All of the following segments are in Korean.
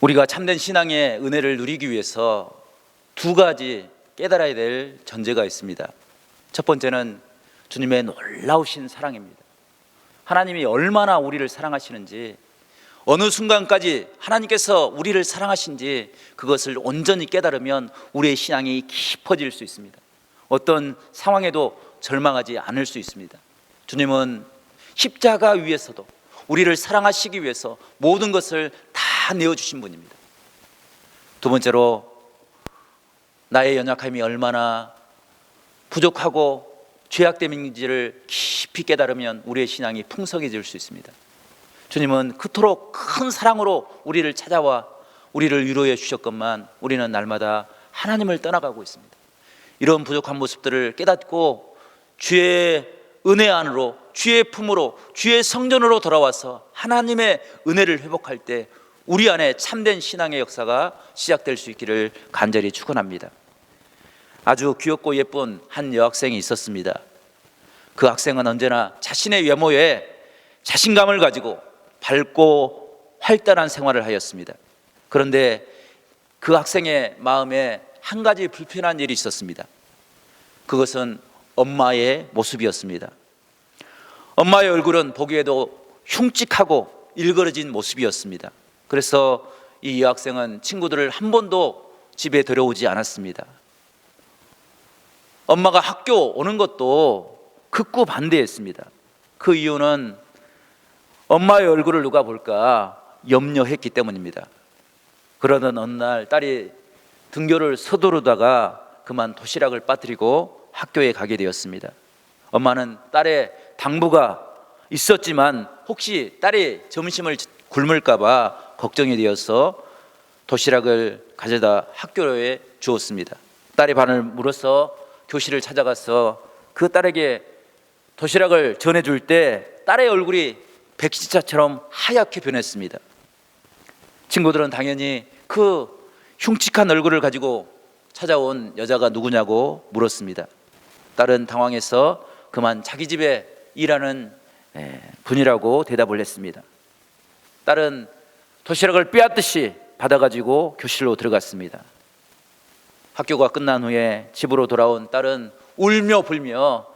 우리가 참된 신앙의 은혜를 누리기 위해서 두 가지 깨달아야 될 전제가 있습니다. 첫 번째는 주님의 놀라우신 사랑입니다. 하나님이 얼마나 우리를 사랑하시는지 어느 순간까지 하나님께서 우리를 사랑하신지 그것을 온전히 깨달으면 우리의 신앙이 깊어질 수 있습니다. 어떤 상황에도 절망하지 않을 수 있습니다. 주님은 십자가 위에서도 우리를 사랑하시기 위해서 모든 것을 다 내어주신 분입니다. 두 번째로 나의 연약함이 얼마나 부족하고 죄악됨인지를 깊이 깨달으면 우리의 신앙이 풍성해질 수 있습니다. 주님은 그토록 큰 사랑으로 우리를 찾아와 우리를 위로해 주셨건만 우리는 날마다 하나님을 떠나가고 있습니다. 이런 부족한 모습들을 깨닫고 주의 은혜 안으로 주의 품으로 주의 성전으로 돌아와서 하나님의 은혜를 회복할 때 우리 안에 참된 신앙의 역사가 시작될 수 있기를 간절히 축원합니다. 아주 귀엽고 예쁜 한 여학생이 있었습니다. 그 학생은 언제나 자신의 외모에 자신감을 가지고 밝고 활달한 생활을 하였습니다. 그런데 그 학생의 마음에 한 가지 불편한 일이 있었습니다. 그것은 엄마의 모습이었습니다. 엄마의 얼굴은 보기에도 흉측하고 일그러진 모습이었습니다. 그래서 이 여학생은 친구들을 한 번도 집에 들어오지 않았습니다. 엄마가 학교 오는 것도 극구 반대했습니다. 그 이유는 엄마의 얼굴을 누가 볼까 염려했기 때문입니다. 그러던 어느 날 딸이 등교를 서두르다가 그만 도시락을 빠뜨리고 학교에 가게 되었습니다. 엄마는 딸의 당부가 있었지만 혹시 딸이 점심을 굶을까봐 걱정이 되어서 도시락을 가져다 학교에 주었습니다. 딸의 반을 물어서 교실을 찾아가서 그 딸에게 도시락을 전해줄 때 딸의 얼굴이 백지자처럼 하얗게 변했습니다. 친구들은 당연히 그 흉측한 얼굴을 가지고 찾아온 여자가 누구냐고 물었습니다. 딸은 당황해서 그만 자기 집에 일하는 예, 분이라고 대답을 했습니다. 딸은 도시락을 빼앗듯이 받아가지고 교실로 들어갔습니다. 학교가 끝난 후에 집으로 돌아온 딸은 울며 불며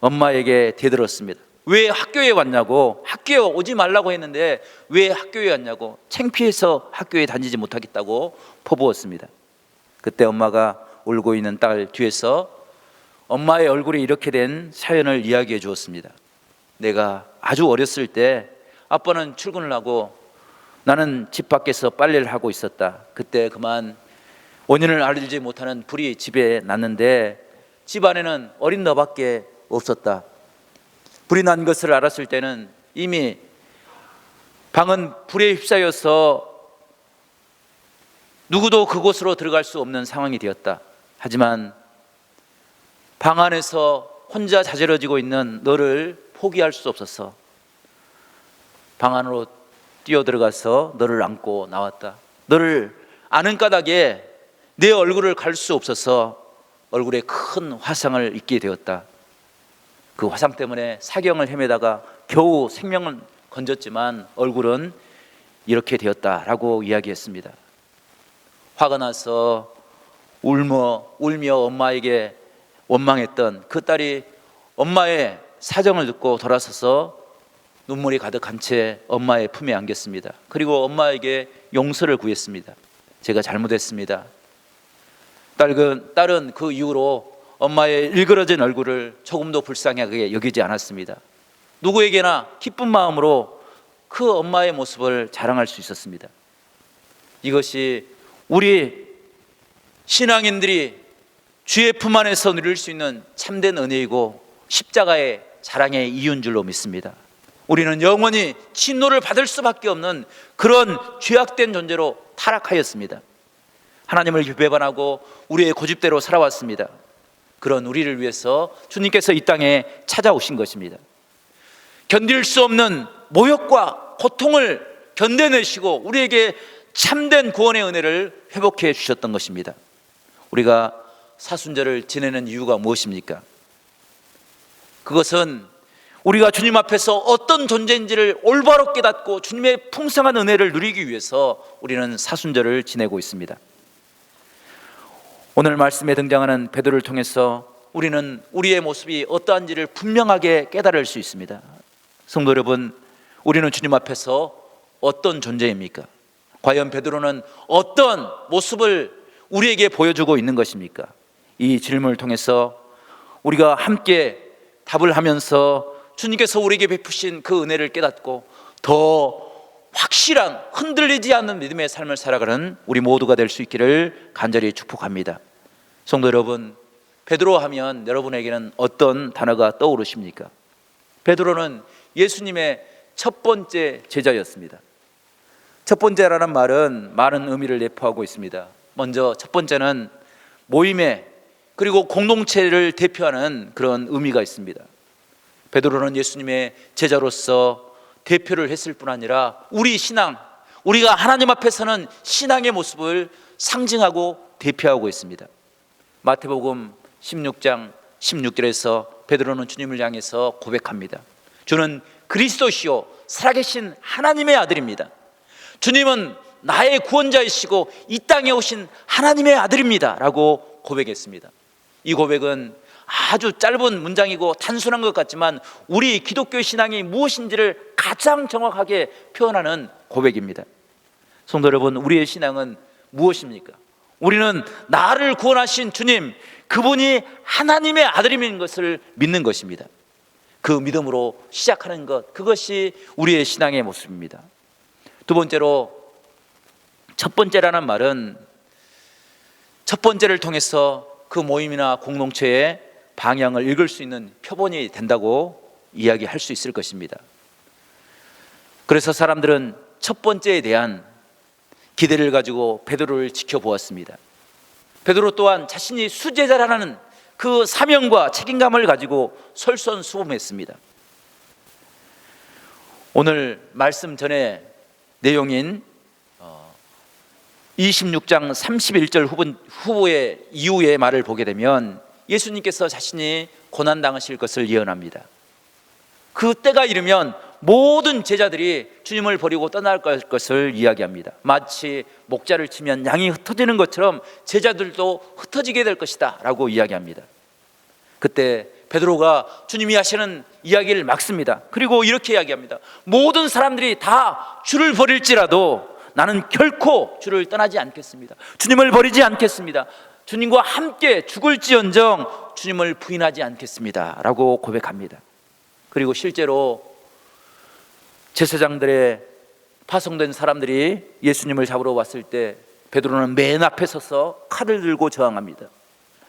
엄마에게 대들었습니다. 왜 학교에 왔냐고 학교에 오지 말라고 했는데 왜 학교에 왔냐고 창피해서 학교에 다니지 못하겠다고 포부었습니다. 그때 엄마가 울고 있는 딸 뒤에서 엄마의 얼굴이 이렇게 된 사연을 이야기해 주었습니다. 내가 아주 어렸을 때 아빠는 출근을 하고 나는 집 밖에서 빨래를 하고 있었다. 그때 그만 원인을 알지 못하는 불이 집에 났는데 집 안에는 어린 너밖에 없었다. 불이 난 것을 알았을 때는 이미 방은 불에 휩싸여서 누구도 그곳으로 들어갈 수 없는 상황이 되었다. 하지만 방 안에서 혼자 자지러지고 있는 너를 포기할 수 없어서 방 안으로 뛰어 들어가서 너를 안고 나왔다. 너를 아는 까닭에 내 얼굴을 갈 수 없어서 얼굴에 큰 화상을 입게 되었다. 그 화상 때문에 사경을 헤매다가 겨우 생명은 건졌지만 얼굴은 이렇게 되었다라고 이야기했습니다. 화가 나서 울며 울며 엄마에게 원망했던 그 딸이 엄마의 사정을 듣고 돌아서서 눈물이 가득한 채 엄마의 품에 안겼습니다. 그리고 엄마에게 용서를 구했습니다. 제가 잘못했습니다. 딸은, 딸은 그 이후로 엄마의 일그러진 얼굴을 조금도 불쌍하게 여기지 않았습니다. 누구에게나 기쁜 마음으로 그 엄마의 모습을 자랑할 수 있었습니다. 이것이 우리 신앙인들이 주의 품 안에서 누릴 수 있는 참된 은혜이고 십자가의 자랑의 이유인 줄로 믿습니다. 우리는 영원히 진노를 받을 수밖에 없는 그런 죄악된 존재로 타락하였습니다. 하나님을 배반하고 우리의 고집대로 살아왔습니다. 그런 우리를 위해서 주님께서 이 땅에 찾아오신 것입니다. 견딜 수 없는 모욕과 고통을 견뎌내시고 우리에게 참된 구원의 은혜를 회복해 주셨던 것입니다. 우리가 사순절을 지내는 이유가 무엇입니까? 그것은 우리가 주님 앞에서 어떤 존재인지를 올바로 깨닫고 주님의 풍성한 은혜를 누리기 위해서 우리는 사순절을 지내고 있습니다. 오늘 말씀에 등장하는 베드로를 통해서 우리는 우리의 모습이 어떠한지를 분명하게 깨달을 수 있습니다. 성도 여러분, 우리는 주님 앞에서 어떤 존재입니까? 과연 베드로는 어떤 모습을 우리에게 보여주고 있는 것입니까? 이 질문을 통해서 우리가 함께 답을 하면서 주님께서 우리에게 베푸신 그 은혜를 깨닫고 더 확실한 흔들리지 않는 믿음의 삶을 살아가는 우리 모두가 될 수 있기를 간절히 축복합니다. 성도 여러분, 베드로 하면 여러분에게는 어떤 단어가 떠오르십니까? 베드로는 예수님의 첫 번째 제자였습니다. 첫 번째라는 말은 많은 의미를 내포하고 있습니다. 먼저 첫 번째는 모임에 그리고 공동체를 대표하는 그런 의미가 있습니다. 베드로는 예수님의 제자로서 대표를 했을 뿐 아니라 우리 신앙, 우리가 하나님 앞에서는 신앙의 모습을 상징하고 대표하고 있습니다. 마태복음 16장 16절에서 베드로는 주님을 향해서 고백합니다. 주는 그리스도시요 살아계신 하나님의 아들입니다. 주님은 나의 구원자이시고 이 땅에 오신 하나님의 아들입니다라고 고백했습니다. 이 고백은 아주 짧은 문장이고 단순한 것 같지만 우리 기독교 신앙이 무엇인지를 가장 정확하게 표현하는 고백입니다. 성도 여러분, 우리의 신앙은 무엇입니까? 우리는 나를 구원하신 주님, 그분이 하나님의 아들임인 것을 믿는 것입니다. 그 믿음으로 시작하는 것, 그것이 우리의 신앙의 모습입니다. 두 번째로, 첫 번째라는 말은 첫 번째를 통해서 그 모임이나 공동체의 방향을 읽을 수 있는 표본이 된다고 이야기할 수 있을 것입니다. 그래서 사람들은 첫 번째에 대한 기대를 가지고 베드로를 지켜보았습니다. 베드로 또한 자신이 수제자라는 그 사명과 책임감을 가지고 솔선수범했습니다. 오늘 말씀 전에 내용인 26장 31절 후분, 후보의 이후의 말을 보게 되면 예수님께서 자신이 고난 당하실 것을 예언합니다. 그 때가 이르면 모든 제자들이 주님을 버리고 떠날 것을 이야기합니다. 마치 목자를 치면 양이 흩어지는 것처럼 제자들도 흩어지게 될 것이다 라고 이야기합니다. 그때 베드로가 주님이 하시는 이야기를 막습니다. 그리고 이렇게 이야기합니다. 모든 사람들이 다 주를 버릴지라도 나는 결코 주를 떠나지 않겠습니다. 주님을 버리지 않겠습니다. 주님과 함께 죽을지언정 주님을 부인하지 않겠습니다. 라고 고백합니다. 그리고 실제로 제사장들의 파송된 사람들이 예수님을 잡으러 왔을 때 베드로는 맨 앞에 서서 칼을 들고 저항합니다.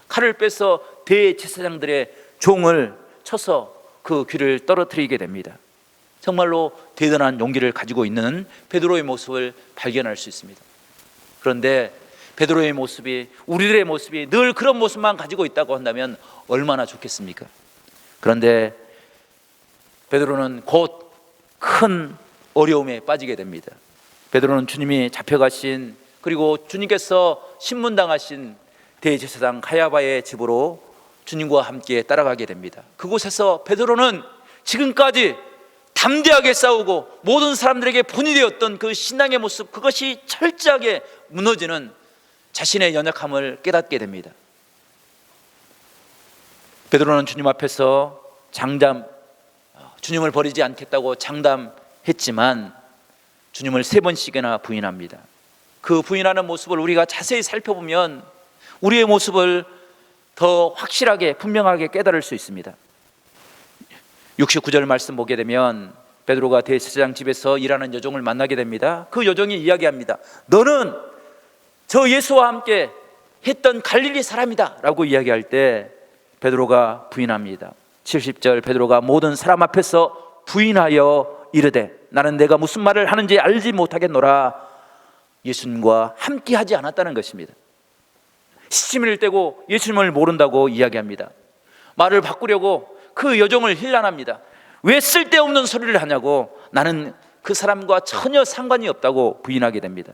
칼을 빼서 대제사장들의 종을 쳐서 그 귀를 떨어뜨리게 됩니다. 정말로 대단한 용기를 가지고 있는 베드로의 모습을 발견할 수 있습니다. 그런데 베드로의 모습이 우리들의 모습이 늘 그런 모습만 가지고 있다고 한다면 얼마나 좋겠습니까? 그런데 베드로는 곧 큰 어려움에 빠지게 됩니다. 베드로는 주님이 잡혀가신 그리고 주님께서 신문당하신 대제사장 가야바의 집으로 주님과 함께 따라가게 됩니다. 그곳에서 베드로는 지금까지 담대하게 싸우고 모든 사람들에게 본이 되었던 그 신앙의 모습 그것이 철저하게 무너지는 자신의 연약함을 깨닫게 됩니다. 베드로는 주님 앞에서 장담 주님을 버리지 않겠다고 장담했지만 주님을 세 번씩이나 부인합니다. 그 부인하는 모습을 우리가 자세히 살펴보면 우리의 모습을 더 확실하게 분명하게 깨달을 수 있습니다. 69절 말씀 보게 되면 베드로가 대제사장 집에서 일하는 여종을 만나게 됩니다. 그 여종이 이야기합니다. 너는 저 예수와 함께 했던 갈릴리 사람이다 라고 이야기할 때 베드로가 부인합니다. 70절 베드로가 모든 사람 앞에서 부인하여 이르되 나는 내가 무슨 말을 하는지 알지 못하겠노라 예수님과 함께 하지 않았다는 것입니다. 시치미를 떼고 예수님을 모른다고 이야기합니다. 말을 바꾸려고 그 여종을 힐난합니다. 왜 쓸데없는 소리를 하냐고 나는 그 사람과 전혀 상관이 없다고 부인하게 됩니다.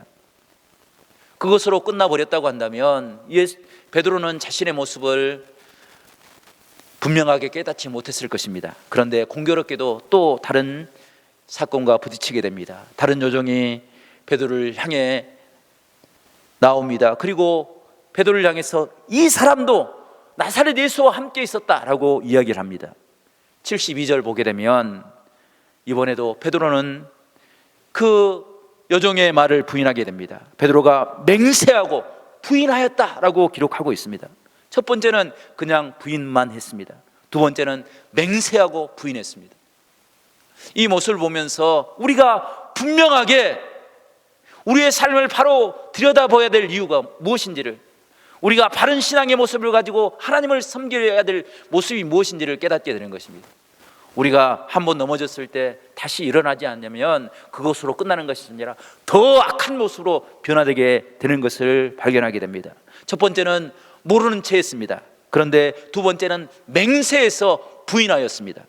그것으로 끝나버렸다고 한다면 베드로는 자신의 모습을 분명하게 깨닫지 못했을 것입니다. 그런데 공교롭게도 또 다른 사건과 부딪히게 됩니다. 다른 요정이 베드로를 향해 나옵니다. 그리고 베드로를 향해서 이 사람도 나사렛 예수와 함께 있었다라고 이야기를 합니다. 72절 보게 되면 이번에도 베드로는 그 여종의 말을 부인하게 됩니다. 베드로가 맹세하고 부인하였다라고 기록하고 있습니다. 첫 번째는 그냥 부인만 했습니다. 두 번째는 맹세하고 부인했습니다. 이 모습을 보면서 우리가 분명하게 우리의 삶을 바로 들여다봐야 될 이유가 무엇인지를 우리가 바른 신앙의 모습을 가지고 하나님을 섬겨야 될 모습이 무엇인지를 깨닫게 되는 것입니다. 우리가 한 번 넘어졌을 때 다시 일어나지 않냐면 그것으로 끝나는 것이 아니라 더 악한 모습으로 변화되게 되는 것을 발견하게 됩니다. 첫 번째는 모르는 채 했습니다. 그런데 두 번째는 맹세해서 부인하였습니다.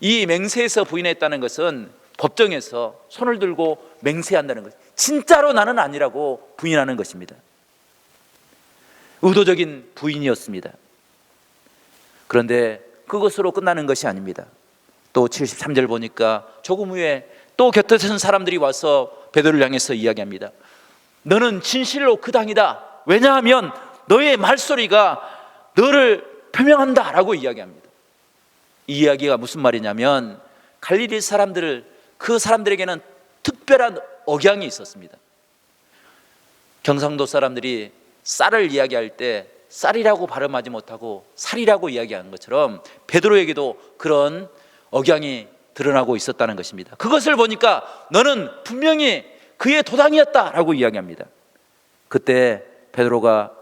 이 맹세해서 부인했다는 것은 법정에서 손을 들고 맹세한다는 것. 진짜로 나는 아니라고 부인하는 것입니다. 의도적인 부인이었습니다. 그런데 그것으로 끝나는 것이 아닙니다. 또 73절 보니까 조금 후에 또 곁에 선 사람들이 와서 베드로를 향해서 이야기합니다. 너는 진실로 그 당이다. 왜냐하면 너의 말소리가 너를 표명한다라고 이야기합니다. 이 이야기가 무슨 말이냐면 갈릴리 사람들을 그 사람들에게는 특별한 억양이 있었습니다. 경상도 사람들이 쌀을 이야기할 때 쌀이라고 발음하지 못하고 살이라고 이야기하는 것처럼 베드로에게도 그런 억양이 드러나고 있었다는 것입니다. 그것을 보니까 너는 분명히 그의 도당이었다라고 이야기합니다. 그때 베드로가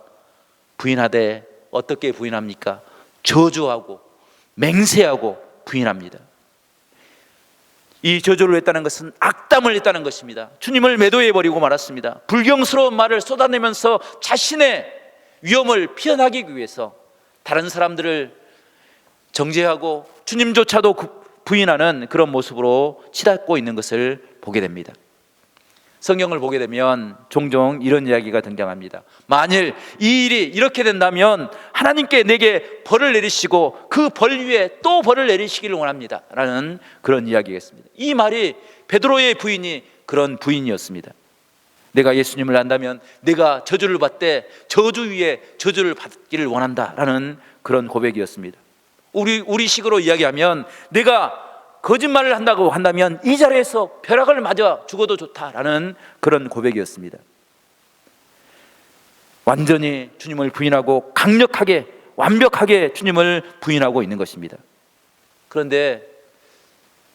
부인하되 어떻게 부인합니까? 저주하고 맹세하고 부인합니다. 이 저주를 했다는 것은 악담을 했다는 것입니다. 주님을 매도해 버리고 말았습니다. 불경스러운 말을 쏟아내면서 자신의 위험을 피해나기 위해서 다른 사람들을 정죄하고 주님조차도 부인하는 그런 모습으로 치닫고 있는 것을 보게 됩니다. 성경을 보게 되면 종종 이런 이야기가 등장합니다. 만일 이 일이 이렇게 된다면 하나님께 내게 벌을 내리시고 그 벌 위에 또 벌을 내리시기를 원합니다. 라는 그런 이야기겠습니다. 이 말이 베드로의 부인이 그런 부인이었습니다. 내가 예수님을 안다면 내가 저주를 받되 저주 위에 저주를 받기를 원한다. 라는 그런 고백이었습니다. 우리, 우리 식으로 이야기하면 내가 거짓말을 한다고 한다면 이 자리에서 벼락을 맞아 죽어도 좋다라는 그런 고백이었습니다. 완전히 주님을 부인하고 강력하게 완벽하게 주님을 부인하고 있는 것입니다. 그런데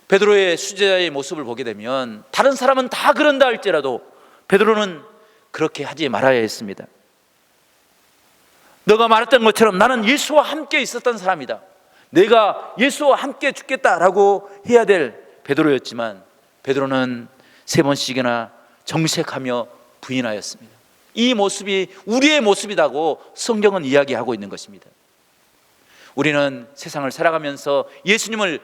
베드로의 수제자의 모습을 보게 되면 다른 사람은 다 그런다 할지라도 베드로는 그렇게 하지 말아야 했습니다. 너가 말했던 것처럼 나는 예수와 함께 있었던 사람이다. 내가 예수와 함께 죽겠다라고 해야 될 베드로였지만 베드로는 세 번씩이나 정색하며 부인하였습니다. 이 모습이 우리의 모습이라고 성경은 이야기하고 있는 것입니다. 우리는 세상을 살아가면서 예수님을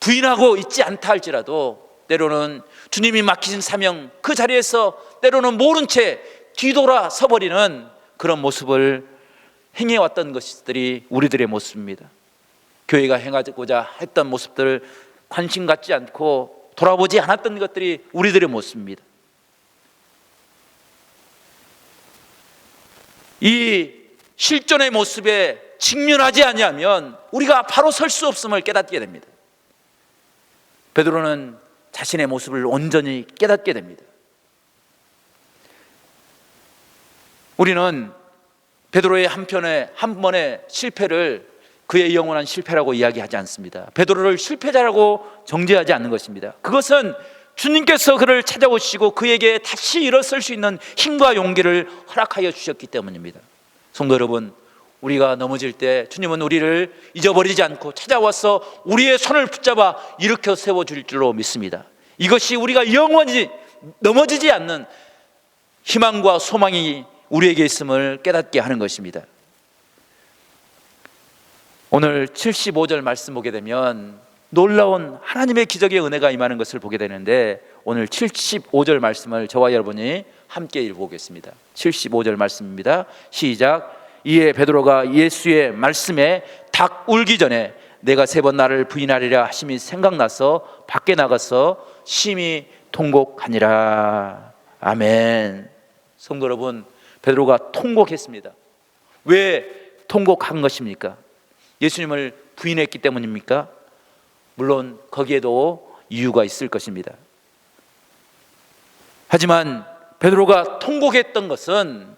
부인하고 있지 않다 할지라도 때로는 주님이 맡기신 사명 그 자리에서 때로는 모른 채 뒤돌아 서버리는 그런 모습을 행해왔던 것들이 우리들의 모습입니다. 교회가 행하고자 했던 모습들을 관심 갖지 않고 돌아보지 않았던 것들이 우리들의 모습입니다. 이 실존의 모습에 직면하지 아니하면 우리가 바로 설 수 없음을 깨닫게 됩니다. 베드로는 자신의 모습을 온전히 깨닫게 됩니다. 우리는 베드로의 한편의 한 번의 실패를 그의 영원한 실패라고 이야기하지 않습니다. 베드로를 실패자라고 정죄하지 않는 것입니다. 그것은 주님께서 그를 찾아오시고 그에게 다시 일어설 수 있는 힘과 용기를 허락하여 주셨기 때문입니다. 성도 여러분, 우리가 넘어질 때 주님은 우리를 잊어버리지 않고 찾아와서 우리의 손을 붙잡아 일으켜 세워 줄 줄로 믿습니다. 이것이 우리가 영원히 넘어지지 않는 희망과 소망이 우리에게 있음을 깨닫게 하는 것입니다. 오늘 75절 말씀 보게 되면 놀라운 하나님의 기적의 은혜가 임하는 것을 보게 되는데 오늘 75절 말씀을 저와 여러분이 함께 읽어보겠습니다. 75절 말씀입니다. 시작. 이에 베드로가 예수의 말씀에 닭 울기 전에 내가 세 번 나를 부인하리라 하심이 생각나서 밖에 나가서 심히 통곡하니라. 아멘. 성도 여러분, 베드로가 통곡했습니다. 왜 통곡한 것입니까? 예수님을 부인했기 때문입니까? 물론 거기에도 이유가 있을 것입니다. 하지만 베드로가 통곡했던 것은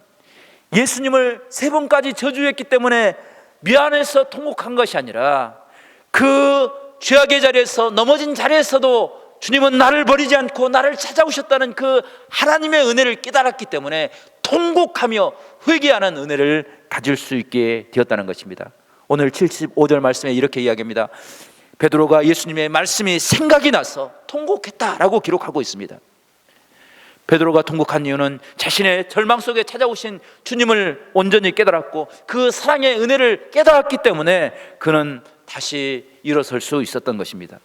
예수님을 세 번까지 저주했기 때문에 미안해서 통곡한 것이 아니라 그 죄악의 자리에서 넘어진 자리에서도 주님은 나를 버리지 않고 나를 찾아오셨다는 그 하나님의 은혜를 깨달았기 때문에 통곡하며 회개하는 은혜를 가질 수 있게 되었다는 것입니다. 오늘 75절 말씀에 이렇게 이야기합니다. 베드로가 예수님의 말씀이 생각이 나서 통곡했다라고 기록하고 있습니다. 베드로가 통곡한 이유는 자신의 절망 속에 찾아오신 주님을 온전히 깨달았고 그 사랑의 은혜를 깨달았기 때문에 그는 다시 일어설 수 있었던 것입니다.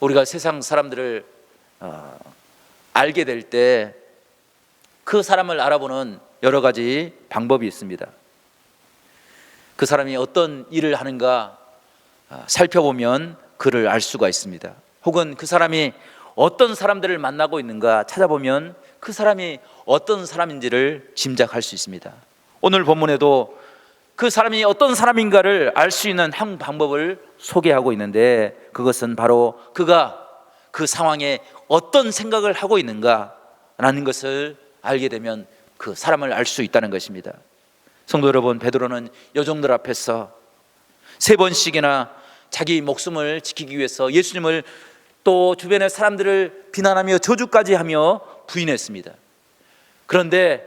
우리가 세상 사람들을 어, 알게 될 때 그 사람을 알아보는 여러 가지 방법이 있습니다. 그 사람이 어떤 일을 하는가 어, 살펴보면 그를 알 수가 있습니다. 혹은 그 사람이 어떤 사람들을 만나고 있는가 찾아보면 그 사람이 어떤 사람인지를 짐작할 수 있습니다. 오늘 본문에도 그 사람이 어떤 사람인가를 알 수 있는 한 방법을 소개하고 있는데 그것은 바로 그가 그 상황에 어떤 생각을 하고 있는가라는 것을 알게 되면 그 사람을 알 수 있다는 것입니다. 성도 여러분, 베드로는 여종들 앞에서 세 번씩이나 자기 목숨을 지키기 위해서 예수님을 또 주변의 사람들을 비난하며 저주까지 하며 부인했습니다. 그런데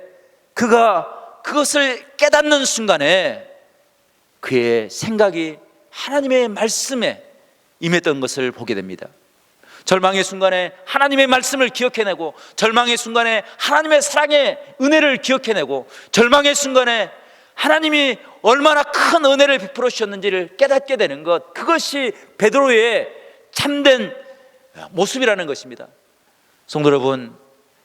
그가 그것을 깨닫는 순간에 그의 생각이 하나님의 말씀에 임했던 것을 보게 됩니다. 절망의 순간에 하나님의 말씀을 기억해내고 절망의 순간에 하나님의 사랑의 은혜를 기억해내고 절망의 순간에 하나님이 얼마나 큰 은혜를 베풀어 주셨는지를 깨닫게 되는 것 그것이 베드로의 참된 모습이라는 것입니다. 성도 여러분,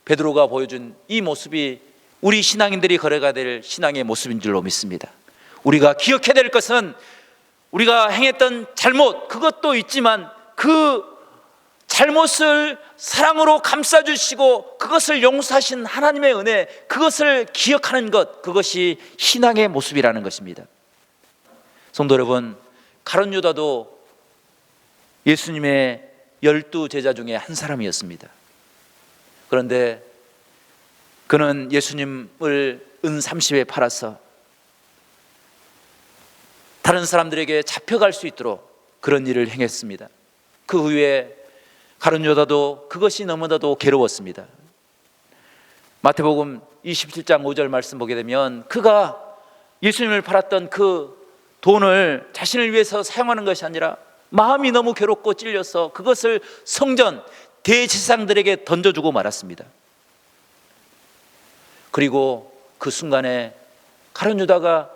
베드로가 보여준 이 모습이 우리 신앙인들이 걸어가야 될 신앙의 모습인 줄로 믿습니다. 우리가 기억해야 될 것은 우리가 행했던 잘못 그것도 있지만 그 잘못을 사랑으로 감싸주시고 그것을 용서하신 하나님의 은혜 그것을 기억하는 것 그것이 신앙의 모습이라는 것입니다. 성도 여러분, 가론 유다도 예수님의 열두 제자 중에 한 사람이었습니다. 그런데 그는 예수님을 은 30에 팔아서 다른 사람들에게 잡혀갈 수 있도록 그런 일을 행했습니다. 그 후에 가룟 유다도 그것이 너무나도 괴로웠습니다. 마태복음 27장 5절 말씀 보게 되면 그가 예수님을 팔았던 그 돈을 자신을 위해서 사용하는 것이 아니라 마음이 너무 괴롭고 찔려서 그것을 성전 대제사장들에게 던져주고 말았습니다. 그리고 그 순간에 가룟 유다가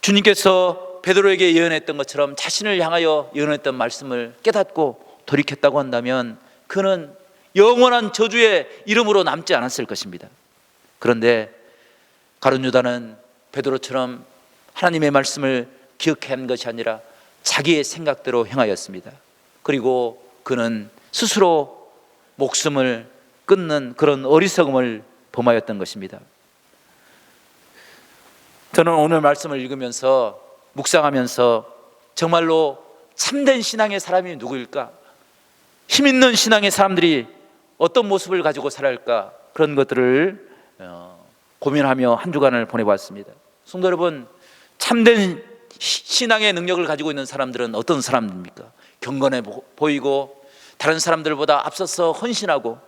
주님께서 베드로에게 예언했던 것처럼 자신을 향하여 예언했던 말씀을 깨닫고 돌이켰다고 한다면 그는 영원한 저주의 이름으로 남지 않았을 것입니다. 그런데 가룟 유다는 베드로처럼 하나님의 말씀을 기억한 것이 아니라 자기의 생각대로 행하였습니다. 그리고 그는 스스로 목숨을 끊는 그런 어리석음을 범하였던 것입니다. 저는 오늘 말씀을 읽으면서 묵상하면서 정말로 참된 신앙의 사람이 누구일까? 힘 있는 신앙의 사람들이 어떤 모습을 가지고 살아갈까? 그런 것들을 어, 고민하며 한 주간을 보내봤습니다. 성도 여러분, 참된 신앙의 능력을 가지고 있는 사람들은 어떤 사람입니까? 경건해 보이고 다른 사람들보다 앞서서 헌신하고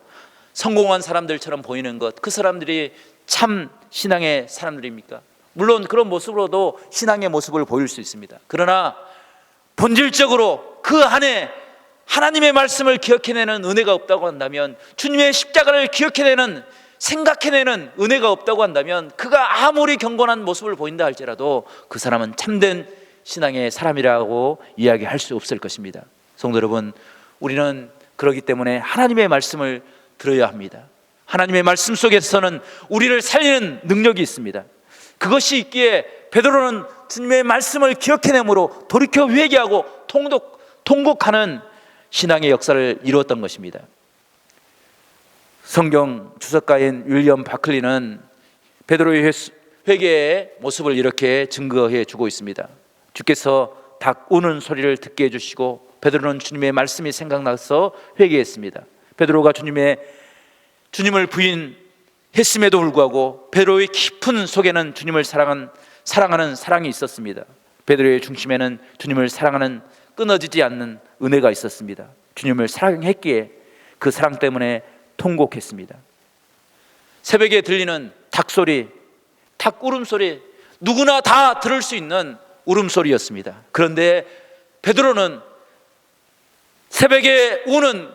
성공한 사람들처럼 보이는 것, 그 사람들이 참 신앙의 사람들입니까? 물론 그런 모습으로도 신앙의 모습을 보일 수 있습니다. 그러나 본질적으로 그 안에 하나님의 말씀을 기억해내는 은혜가 없다고 한다면 주님의 십자가를 기억해내는 생각해내는 은혜가 없다고 한다면 그가 아무리 경건한 모습을 보인다 할지라도 그 사람은 참된 신앙의 사람이라고 이야기할 수 없을 것입니다. 성도 여러분, 우리는 그러기 때문에 하나님의 말씀을 들어야 합니다. 하나님의 말씀 속에서는 우리를 살리는 능력이 있습니다. 그것이 있기에 베드로는 주님의 말씀을 기억해내므로 돌이켜 회개하고 통독, 통곡하는 신앙의 역사를 이루었던 것입니다. 성경 주석가인 윌리엄 바클리는 베드로의 회- 회개의 모습을 이렇게 증거해 주고 있습니다. 주께서 닭 우는 소리를 듣게 해 주시고 베드로는 주님의 말씀이 생각나서 회개했습니다. 베드로가 주님의 주님을 부인했음에도 불구하고 베드로의 깊은 속에는 주님을 사랑한 사랑하는 사랑이 있었습니다. 베드로의 중심에는 주님을 사랑하는 끊어지지 않는 은혜가 있었습니다. 주님을 사랑했기에 그 사랑 때문에 통곡했습니다. 새벽에 들리는 닭 소리, 닭 울음소리 누구나 다 들을 수 있는 울음소리였습니다. 그런데 베드로는 새벽에 우는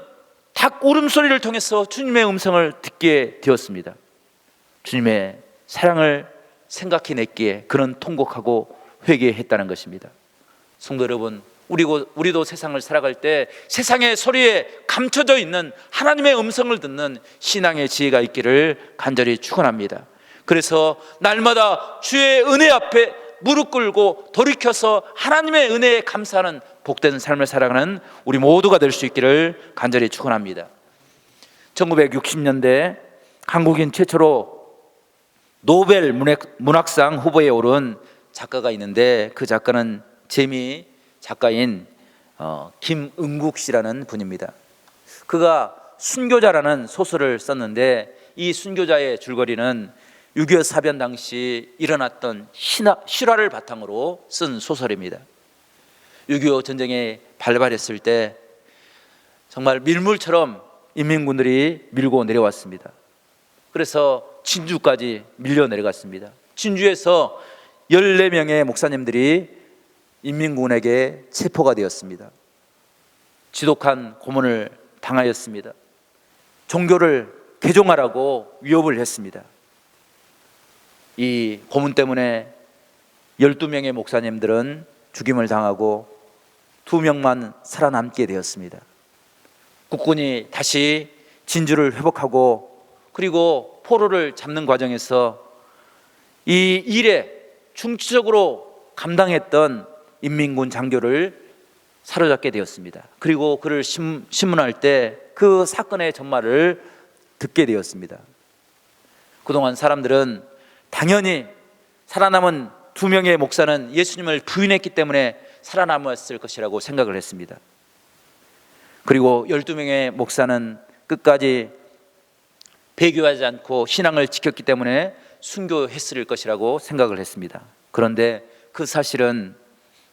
닭 울음소리를 통해서 주님의 음성을 듣게 되었습니다. 주님의 사랑을 생각해냈기에 그는 통곡하고 회개했다는 것입니다. 성도 여러분, 우리고, 우리도 세상을 살아갈 때 세상의 소리에 감춰져 있는 하나님의 음성을 듣는 신앙의 지혜가 있기를 간절히 축원합니다. 그래서 날마다 주의 은혜 앞에 무릎 꿇고 돌이켜서 하나님의 은혜에 감사하는 복된 삶을 살아가는 우리 모두가 될 수 있기를 간절히 축원합니다. 1960년대 한국인 최초로 노벨 문학, 문학상 후보에 오른 작가가 있는데 그 작가는 재미 작가인 어, 김은국 씨라는 분입니다. 그가 순교자라는 소설을 썼는데 이 순교자의 줄거리는 6.25 사변 당시 일어났던 신화, 실화를 바탕으로 쓴 소설입니다. 6.25 전쟁이 발발했을 때 정말 밀물처럼 인민군들이 밀고 내려왔습니다. 그래서 진주까지 밀려 내려갔습니다. 진주에서 14명의 목사님들이 인민군에게 체포가 되었습니다. 지독한 고문을 당하였습니다. 종교를 개종하라고 위협을 했습니다. 이 고문 때문에 12명의 목사님들은 죽임을 당하고 두 명만 살아남게 되었습니다. 국군이 다시 진주를 회복하고 그리고 포로를 잡는 과정에서 이 일에 중추적으로 감당했던 인민군 장교를 사로잡게 되었습니다. 그리고 그를 신- 신문할 때 그 사건의 전말을 듣게 되었습니다. 그동안 사람들은 당연히 살아남은 두 명의 목사는 예수님을 부인했기 때문에 살아남았을 것이라고 생각을 했습니다. 그리고 12명의 목사는 끝까지 배교하지 않고 신앙을 지켰기 때문에 순교했을 것이라고 생각을 했습니다. 그런데 그 사실은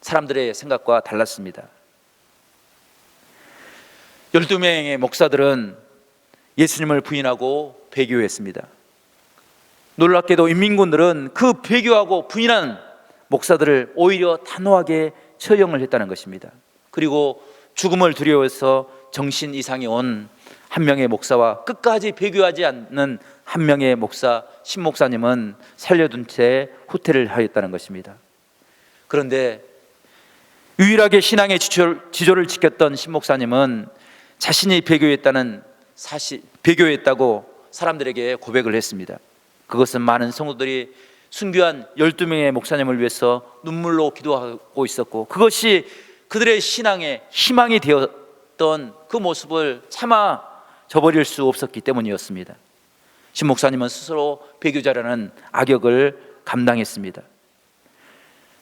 사람들의 생각과 달랐습니다. 12명의 목사들은 예수님을 부인하고 배교했습니다. 놀랍게도 인민군들은 그 배교하고 부인한 목사들을 오히려 단호하게 처형을 했다는 것입니다. 그리고 죽음을 두려워해서 정신 이상이 온 한 명의 목사와 끝까지 배교하지 않는 한 명의 목사 신 목사님은 살려둔 채 후퇴를 하였다는 것입니다. 그런데 유일하게 신앙의 지조, 지조를 지켰던 신 목사님은 자신이 배교했다는 사실 배교했다고 사람들에게 고백을 했습니다. 그것은 많은 성도들이 순교한 12명의 목사님을 위해서 눈물로 기도하고 있었고 그것이 그들의 신앙의 희망이 되었던 그 모습을 참아 저버릴 수 없었기 때문이었습니다. 신 목사님은 스스로 배교자라는 악역을 감당했습니다.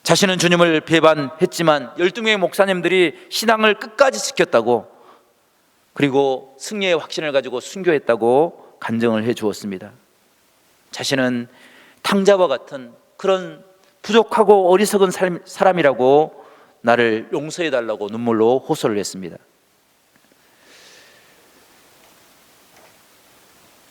자신은 주님을 배반했지만 12명의 목사님들이 신앙을 끝까지 지켰다고 그리고 승리의 확신을 가지고 순교했다고 간증을 해 주었습니다. 자신은 탕자와 같은 그런 부족하고 어리석은 삶- 사람이라고 나를 용서해 달라고 눈물로 호소를 했습니다.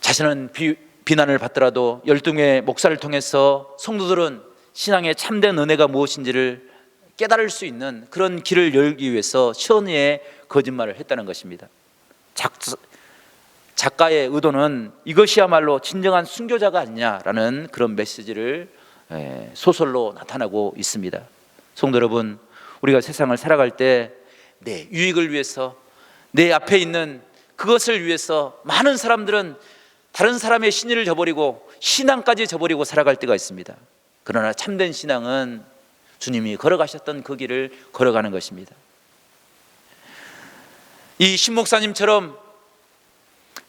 자신은 비, 비난을 받더라도 열등의 목사를 통해서 성도들은 신앙의 참된 은혜가 무엇인지를 깨달을 수 있는 그런 길을 열기 위해서 시언의 거짓말을 했다는 것입니다. 작, 작가의 의도는 이것이야말로 진정한 순교자가 아니냐라는 그런 메시지를 에, 소설로 나타나고 있습니다. 성도 여러분, 우리가 세상을 살아갈 때 내 유익을 위해서 내 앞에 있는 그것을 위해서 많은 사람들은 다른 사람의 신의를 저버리고 신앙까지 저버리고 살아갈 때가 있습니다. 그러나 참된 신앙은 주님이 걸어가셨던 그 길을 걸어가는 것입니다. 이 신목사님처럼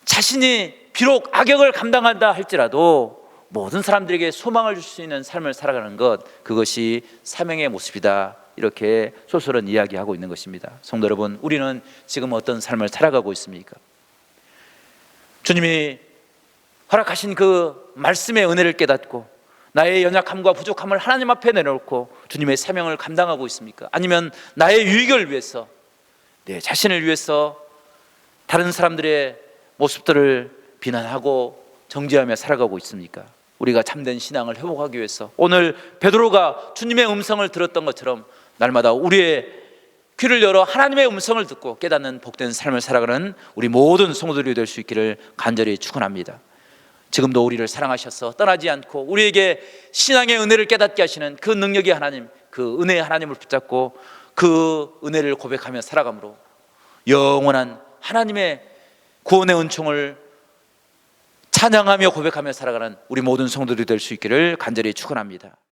자신이 비록 악역을 감당한다 할지라도 모든 사람들에게 소망을 줄 수 있는 삶을 살아가는 것 그것이 사명의 모습이다 이렇게 소설은 이야기하고 있는 것입니다. 성도 여러분, 우리는 지금 어떤 삶을 살아가고 있습니까? 주님이 허락하신 그 말씀의 은혜를 깨닫고 나의 연약함과 부족함을 하나님 앞에 내놓고 주님의 사명을 감당하고 있습니까? 아니면 나의 유익을 위해서 내 자신을 위해서 다른 사람들의 모습들을 비난하고 정죄하며 살아가고 있습니까? 우리가 참된 신앙을 회복하기 위해서 오늘 베드로가 주님의 음성을 들었던 것처럼 날마다 우리의 귀를 열어 하나님의 음성을 듣고 깨닫는 복된 삶을 살아가는 우리 모든 성도들이 될 수 있기를 간절히 축원합니다. 지금도 우리를 사랑하셔서 떠나지 않고 우리에게 신앙의 은혜를 깨닫게 하시는 그 능력의 하나님, 그 은혜의 하나님을 붙잡고 그 은혜를 고백하며 살아감으로 영원한 하나님의 구원의 은총을 찬양하며 고백하며 살아가는 우리 모든 성도들이 될 수 있기를 간절히 축원합니다.